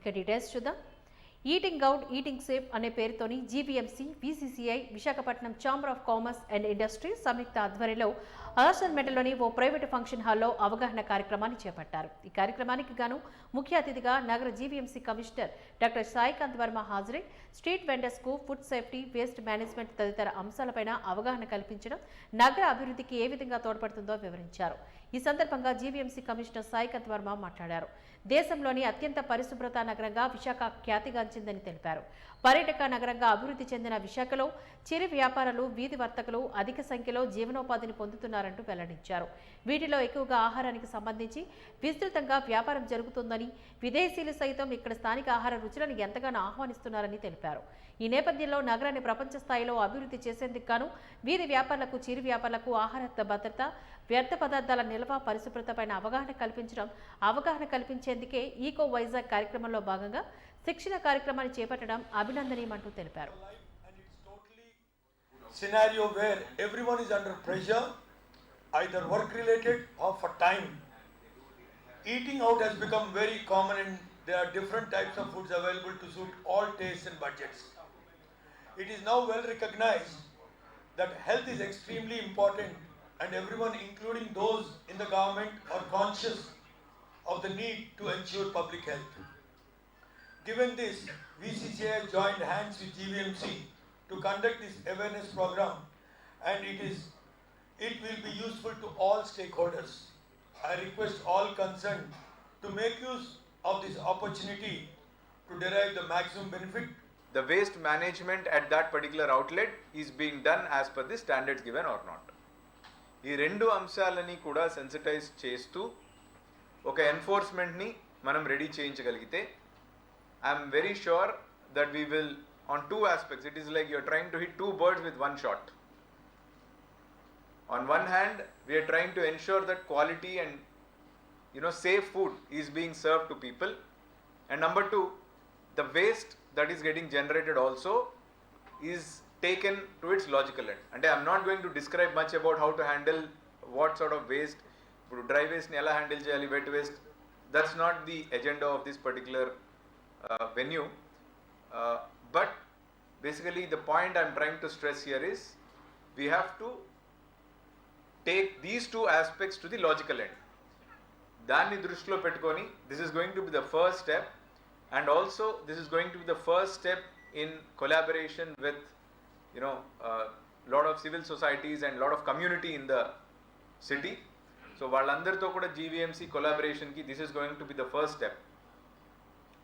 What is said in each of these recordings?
ఇక డీటెయిల్స్ చూద్దాం. Eating out eating safe అనే పేరుతోని GVMC BCCI Visakhapatnam chamber of commerce and industry సంయుక్త ఆధ్వర్యంలో మెటలోని ఓ ప్రైవేటు ఫంక్షన్ హాల్లో అవగాహన కార్యక్రమాన్ని చేపట్టారు. ఈ కార్యక్రమానికి గాను ముఖ్య అతిథిగా నగర GVMC commissioner doctor Saikanth Varma హాజరై స్ట్రీట్ వెండర్స్కు ఫుడ్ సేఫ్టీ వేస్ట్ మేనేజ్మెంట్ తదితర అంశాలపైన అవగాహన కల్పించడం నగర అభివృద్ధికి ఏ విధంగా తోడ్పడుతుందో వివరించారు. ఈ సందర్భంగా జీవీఎంసీ కమిషనర్ సాయికత్ వర్మ మాట్లాడారు. దేశంలోని అత్యంత పరిశుభ్రత నగరంగా విశాఖ ఖ్యాతిగాంచిందని తెలిపారు. పర్యాటక నగరంగా అభివృద్ధి చెందిన విశాఖలో చిరు వ్యాపారులు వీధి వర్తకులు అధిక సంఖ్యలో జీవనోపాధిని పొందుతున్నారంటూ వెల్లడించారు. వీటిలో ఎక్కువగా ఆహారానికి సంబంధించి విస్తృతంగా వ్యాపారం జరుగుతుందని విదేశీయులు సైతం ఇక్కడ స్థానిక ఆహార రుచులను ఎంతగానో ఆహ్వానిస్తున్నారని తెలిపారు. ఈ నేపథ్యంలో నగరాన్ని ప్రపంచ స్థాయిలో అభివృద్ధి చేసేందుకు గాను వీధి వ్యాపారులకు చిరు వ్యాపారులకు ఆహార భద్రత వ్యర్థ పదార్థాల నిల్వ పరిశుభ్రతపైన అవగాహన కల్పించడం అవగాహన కల్పించేందుకే ఈకో వైజాగ్ కార్యక్రమంలో భాగంగా శిక్షణ కార్యక్రమాన్ని చేపట్టడం అభినందనీయమంటూ తెలిపారు and it's totally scenario where everyone is under pressure, either work related or for time. Eating out has become very common and there are different types of foods available to suit all tastes and budgets. It is now well recognized that health is extremely important and everyone including those in the government are conscious of the need to ensure public health. Given this, VCCI joined hands with GVMC to conduct this awareness program and it is it will be useful to all stakeholders. I request all concerned to make use of this opportunity to derive the maximum benefit the waste management at that particular outlet is being done as per the standards given or not. ఈ రెండు అంశాలని కూడా sensitise చేస్తూ ఒక ఎన్ఫోర్స్మెంట్ని మనం ready చేయించగలిగితే I'm very sure that we will, on two aspects, it is like you're trying to hit two birds with one shot. On one hand, we are trying to ensure that quality and you know safe food is being served to people, and number two, the waste that is getting generated also is taken to its logical end. And I'm not going to describe much about how to handle what sort of waste, dry waste, nela handle chayali, wet waste. That's not the agenda of this particular particular venue but basically the point I'm trying to stress here is we have to take these two aspects to the logical end దాన్ని దృష్టిలో పెట్టుకొని this is going to be the first step and also this is going to be the first step in collaboration with you know lot of civil societies and lot of community in the city so వాళ్ళందరితో కూడా GVMC కొలాబరేషన్కి this is going to be the first step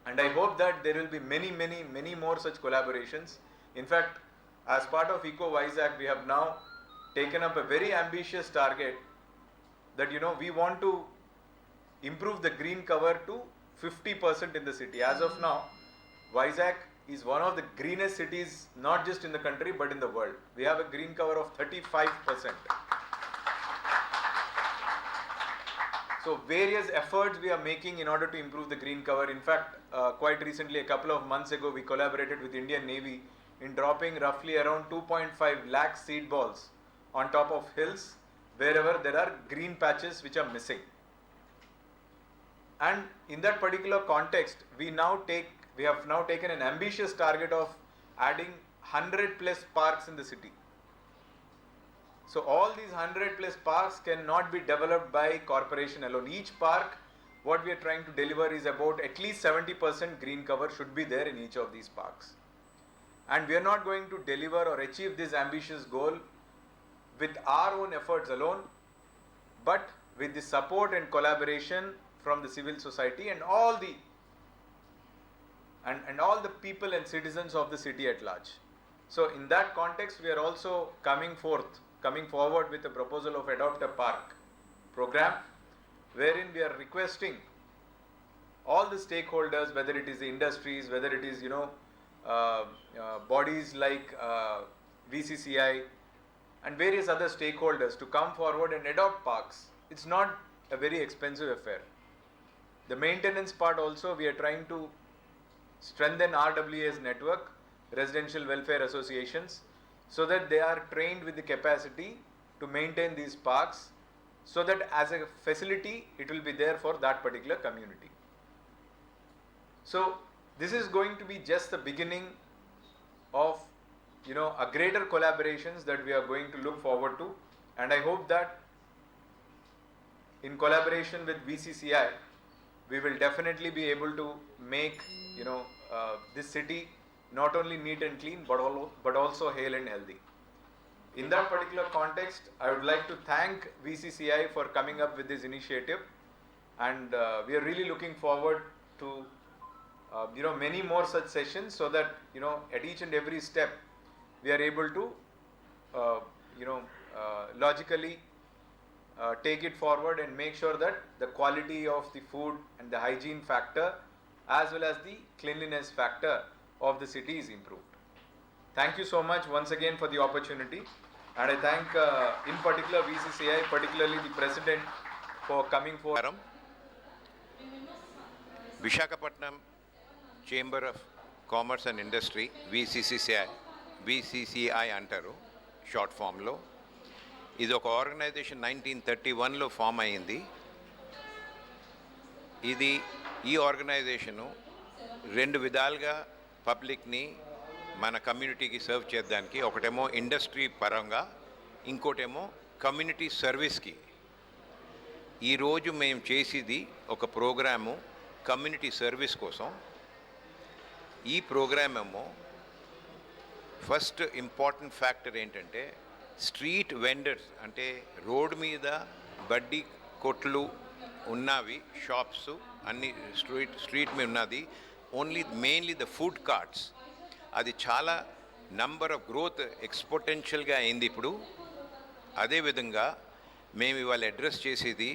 and I hope that there will be many, many, many more such collaborations. In fact, as part of Eco Vizag, we have now taken up a very ambitious target that you know we want to improve the green cover to 50% in the city. As of mm-hmm. now, Vizag is one of the greenest cities, not just in the country but in the world. We have a green cover of 35%. So various efforts we are making in order to improve the green cover. In fact, uh, quite recently, a couple of months ago, we collaborated with Indian Navy in dropping roughly around 2.5 lakh seed balls on top of hills wherever there are green patches which are missing. And in that particular context, we now take we have now taken an ambitious target of adding 100 plus parks in the city. So all these 100 plus parks cannot be developed by corporation alone. Each park, what we are trying to deliver is about at least 70% green cover should be there in each of these parks. And we are not going to deliver or achieve this ambitious goal with our own efforts alone, but with the support and collaboration from the civil society and all the and, and all the people and citizens of the city at large. So in that context, we are also coming forth, coming forward with a proposal of adopt a park program, wherein we are requesting all the stakeholders, whether it is the industries, whether it is you know uh, uh, bodies like uh, VCCI and various other stakeholders to come forward and adopt parks. It's not a very expensive affair. The maintenance part also we are trying to strengthen RWA's network, residential welfare associations, so that they are trained with the capacity to maintain these parks, so that as a facility it will be there for that particular community. So this is going to be just the beginning of you know a greater collaborations that we are going to look forward to and I hope that in collaboration with VCCI we will definitely be able to make you know uh, this city not only neat and clean but, al- but also hale and healthy. In that particular context, I would like to thank VCCI for coming up with this initiative, and uh, we are really looking forward to uh, you know many more such sessions so that you know at each and every step we are able to uh, you know uh, logically uh, take it forward and make sure that the quality of the food and the hygiene factor as well as the cleanliness factor of the city is improved. Thank you so much once again for the opportunity and I thank uh, in particular VCCI, particularly the president for coming forward. నమస్కారం Visakhapatnam chamber of commerce and industry విసిసిసిఐ VCCI అంటారు short ఫామ్లో ఇది ఒక organisation nineteen thirty వన్లో form అయింది ఇది ఈ organisation రెండు విధాలుగా పబ్లిక్ని మన కమ్యూనిటీకి సర్వ్ చేయడానికి ఒకటేమో ఇండస్ట్రీ పరంగా ఇంకోటేమో కమ్యూనిటీ సర్వీస్కి. ఈరోజు మేము చేసేది ఒక ప్రోగ్రాము కమ్యూనిటీ సర్వీస్ కోసం. ఈ ప్రోగ్రామ్ ఏమో ఫస్ట్ ఇంపార్టెంట్ ఫ్యాక్టర్ ఏంటంటే స్ట్రీట్ వెండర్స్ అంటే రోడ్ మీద బడ్డీ కొట్లు ఉన్నవి షాప్స్ అన్ని స్ట్రీట్ స్ట్రీట్ మీద ఉన్నది only mainly the food carts అది చాలా నంబర్ ఆఫ్ గ్రోత్ ఎక్స్పోటెన్షియల్గా అయింది ఇప్పుడు. అదేవిధంగా మేము ఇవాళ అడ్రస్ చేసేది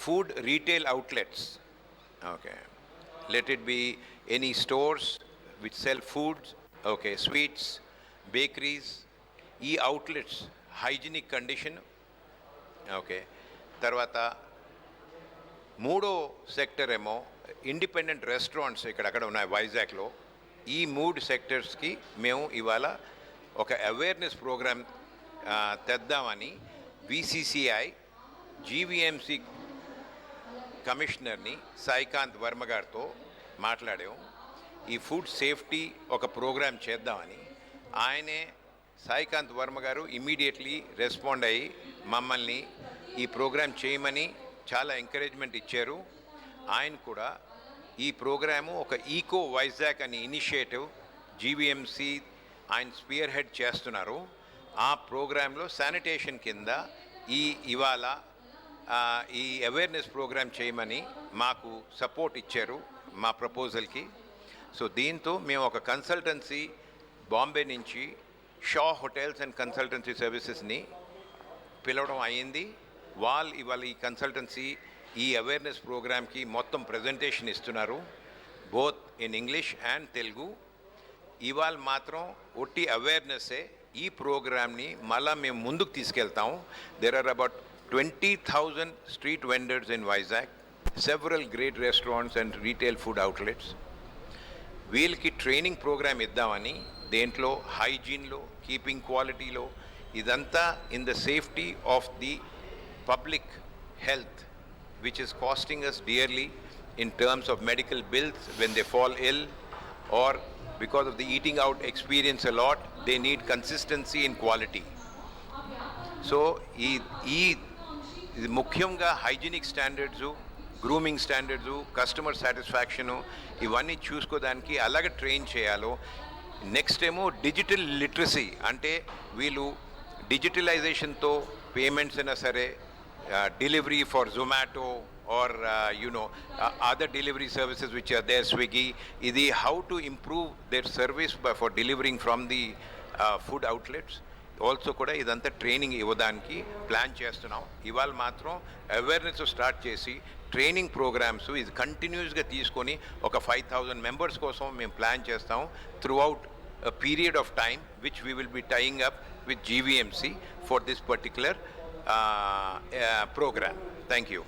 food retail outlets okay let it be any stores which sell foods okay sweets bakeries ఈ అవుట్లెట్స్ హైజీనిక్ కండిషన్ ఓకే తర్వాత మూడో సెక్టర్ ఏమో ఇండిపెండెంట్ రెస్టారెంట్స్ ఇక్కడక్కడ ఉన్నాయి వైజాగ్లో. ఈ మూడు సెక్టర్స్కి మేము ఇవాళ ఒక అవేర్నెస్ ప్రోగ్రామ్ తెద్దామని బీసీసీఐ జీవీఎంసీ కమిషనర్ని సాయికాంత్ వర్మ గారితో మాట్లాడాం. ఈ ఫుడ్ సేఫ్టీ ఒక ప్రోగ్రామ్ చేద్దామని ఆయనే సాయికాంత్ వర్మ గారు ఇమీడియట్లీ రెస్పాండ్ అయ్యి మమ్మల్ని ఈ ప్రోగ్రామ్ చేయమని చాలా ఎంకరేజ్మెంట్ ఇచ్చారు. ఆయన కూడా ఈ ప్రోగ్రాము ఒక ఈకో వైజాగ్ అనే ఇనిషియేటివ్ జీవీఎంసీ ఆయన స్పియర్ హెడ్ చేస్తున్నారు. ఆ ప్రోగ్రాంలో శానిటేషన్ కింద ఈ ఇవాళ ఈ అవేర్నెస్ ప్రోగ్రామ్ చేయమని మాకు సపోర్ట్ ఇచ్చారు మా ప్రపోజల్కి. సో దీంతో మేము ఒక కన్సల్టెన్సీ బాంబే నుంచి షా హోటల్స్ అండ్ కన్సల్టెన్సీ సర్వీసెస్ని పిలవడం అయింది. వాళ్ళు ఇవాళ ఈ కన్సల్టెన్సీ ఈ అవేర్నెస్ ప్రోగ్రామ్కి మొత్తం ప్రజెంటేషన్ ఇస్తున్నారు both in English and Telugu ఇవాళ మాత్రం ఒట్టి అవేర్నెస్సే ఈ ప్రోగ్రామ్ని మళ్ళా మేము ముందుకు తీసుకెళ్తాం. There are about twenty thousand street vendors in Vizag several great restaurants and retail food outlets వీళ్ళకి ట్రైనింగ్ ప్రోగ్రామ్ ఇద్దామని దేంట్లో హైజీన్లో కీపింగ్ క్వాలిటీలో ఇదంతా in the safety of the public health which is costing us dearly in terms of medical bills when they fall ill or because of the eating out experience a lot, they need consistency in quality. So ఈ ఈ ముఖ్యంగా hygienic standards grooming standards customer satisfaction ఇవన్నీ చూసుకోవడానికి అలాగే train చేయాలో next ఏమో digital literacy అంటే వీళ్ళు డిజిటలైజేషన్తో పేమెంట్స్ అయినా సరే delivery for Zomato are you know other delivery services which are there Swiggy ఇది how to improve their service for delivering from the food outlets also కూడా ఇదంతా ట్రైనింగ్ ఇవ్వడానికి ప్లాన్ చేస్తున్నాం ఇవాళ మాత్రం అవేర్నెస్ స్టార్ట్ చేసి ట్రైనింగ్ ప్రోగ్రామ్స్ ఇది కంటిన్యూస్గా తీసుకొని ఒక ఫైవ్ థౌజండ్ మెంబర్స్ కోసం మేము ప్లాన్ చేస్తాం through out period of time which we will be tying up with GVMC for this particular Uh, uh, program. Thank you.